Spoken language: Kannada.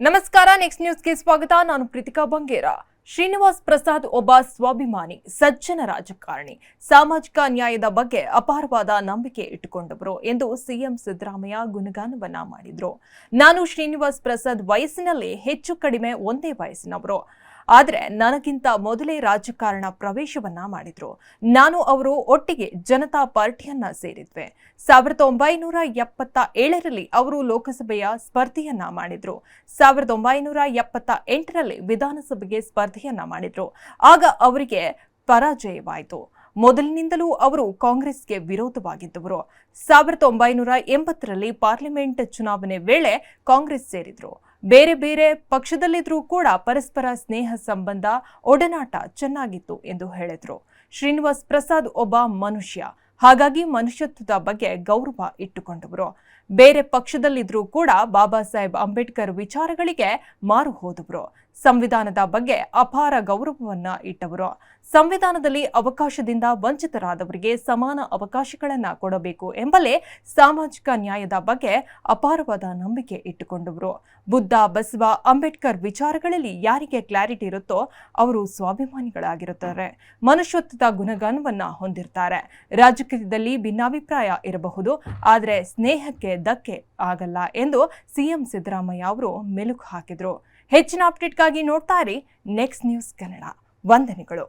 ನಮಸ್ಕಾರ ನೆಕ್ಸ್ಟ್ ನ್ಯೂಸ್ಗೆ ಸ್ವಾಗತ. ನಾನು ಕೃತಿಕಾ ಬಂಗೇರ. ಶ್ರೀನಿವಾಸ್ ಪ್ರಸಾದ್ ಒಬ್ಬ ಸ್ವಾಭಿಮಾನಿ, ಸಜ್ಜನ ರಾಜಕಾರಣಿ. ಸಾಮಾಜಿಕ ನ್ಯಾಯದ ಬಗ್ಗೆ ಅಪಾರವಾದ ನಂಬಿಕೆ ಇಟ್ಟುಕೊಂಡವರು ಎಂದು ಸಿಎಂ ಸಿದ್ದರಾಮಯ್ಯ ಗುಣಗಾನವನ್ನ ಮಾಡಿದ್ರು. ನಾನು ಶ್ರೀನಿವಾಸ್ ಪ್ರಸಾದ್ ವಯಸ್ಸಿನಲ್ಲಿ ಹೆಚ್ಚು ಕಡಿಮೆ ಒಂದೇ ವಯಸ್ಸಿನವರು. ಆದರೆ ನನಗಿಂತ ಮೊದಲೇ ರಾಜಕಾರಣ ಪ್ರವೇಶವನ್ನ ಮಾಡಿದ್ರು. ನಾನು ಅವರು ಒಟ್ಟಿಗೆ ಜನತಾ ಪಾರ್ಟಿಯನ್ನ ಸೇರಿದ್ವೆ. ಸಾವಿರದ ಒಂಬೈನೂರ ಎಪ್ಪತ್ತ ಏಳರಲ್ಲಿ ಅವರು ಲೋಕಸಭೆಯ ಸ್ಪರ್ಧೆಯನ್ನ ಮಾಡಿದ್ರು. ಸಾವಿರದ ಒಂಬೈನೂರ ಎಪ್ಪತ್ತ ಎಂಟರಲ್ಲಿ ವಿಧಾನಸಭೆಗೆ ಸ್ಪರ್ಧೆಯನ್ನ ಮಾಡಿದ್ರು. ಆಗ ಅವರಿಗೆ ಪರಾಜಯವಾಯಿತು. ಮೊದಲಿನಿಂದಲೂ ಅವರು ಕಾಂಗ್ರೆಸ್ಗೆ ವಿರೋಧವಾಗಿದ್ದವರು. ಸಾವಿರದ ಒಂಬೈನೂರ ಎಂಬತ್ತರಲ್ಲಿ ಪಾರ್ಲಿಮೆಂಟ್ ಚುನಾವಣೆ ವೇಳೆ ಕಾಂಗ್ರೆಸ್ ಸೇರಿದ್ರು. ಬೇರೆ ಬೇರೆ ಪಕ್ಷದಲ್ಲಿದ್ರೂ ಕೂಡ ಪರಸ್ಪರ ಸ್ನೇಹ ಸಂಬಂಧ ಒಡನಾಟ ಚೆನ್ನಾಗಿತ್ತು ಎಂದು ಹೇಳಿದ್ರು. ಶ್ರೀನಿವಾಸ್ ಪ್ರಸಾದ್ ಒಬ್ಬ ಮನುಷ್ಯ. ಹಾಗಾಗಿ ಮನುಷ್ಯತ್ವದ ಬಗ್ಗೆ ಗೌರವ ಇಟ್ಟುಕೊಂಡವರು. ಬೇರೆ ಪಕ್ಷದಲ್ಲಿದ್ರೂ ಕೂಡ ಬಾಬಾ ಸಾಹೇಬ್ ಅಂಬೇಡ್ಕರ್ ವಿಚಾರಗಳಿಗೆ ಮಾರು ಹೋದವರು. ಸಂವಿಧಾನದ ಬಗ್ಗೆ ಅಪಾರ ಗೌರವವನ್ನ ಇಟ್ಟವರು. ಸಂವಿಧಾನದಲ್ಲಿ ಅವಕಾಶದಿಂದ ವಂಚಿತರಾದವರಿಗೆ ಸಮಾನ ಅವಕಾಶಗಳನ್ನ ಕೊಡಬೇಕು ಎಂಬಲ್ಲೇ ಸಾಮಾಜಿಕ ನ್ಯಾಯದ ಬಗ್ಗೆ ಅಪಾರವಾದ ನಂಬಿಕೆ ಇಟ್ಟುಕೊಂಡವರು. ಬುದ್ಧ, ಬಸವ, ಅಂಬೇಡ್ಕರ್ ವಿಚಾರಗಳಲ್ಲಿ ಯಾರಿಗೆ ಕ್ಲಾರಿಟಿ ಇರುತ್ತೋ ಅವರು ಸ್ವಾಭಿಮಾನಿಗಳಾಗಿರುತ್ತಾರೆ. ಮನುಷ್ಯತ್ವದ ಗುಣಗಾನವನ್ನ ಹೊಂದಿರ್ತಾರೆ. ರಾಜಕೀಯದಲ್ಲಿ ಭಿನ್ನಾಭಿಪ್ರಾಯ ಇರಬಹುದು, ಆದರೆ ಸ್ನೇಹಕ್ಕೆ ಧಕ್ಕೆ ಆಗಲ್ಲ ಎಂದು ಸಿಎಂ ಸಿದ್ದರಾಮಯ್ಯ ಅವರು ಮೆಲುಕು ಹಾಕಿದ್ರು. ಹೆಚ್ಚಿನ ಅಪ್ಡೇಟ್ಗಾಗಿ ನೋಡ್ತಾ ಇರಿ ನೆಕ್ಸ್ಟ್ ನ್ಯೂಸ್ ಕನ್ನಡ ವಂದನೆಗಳು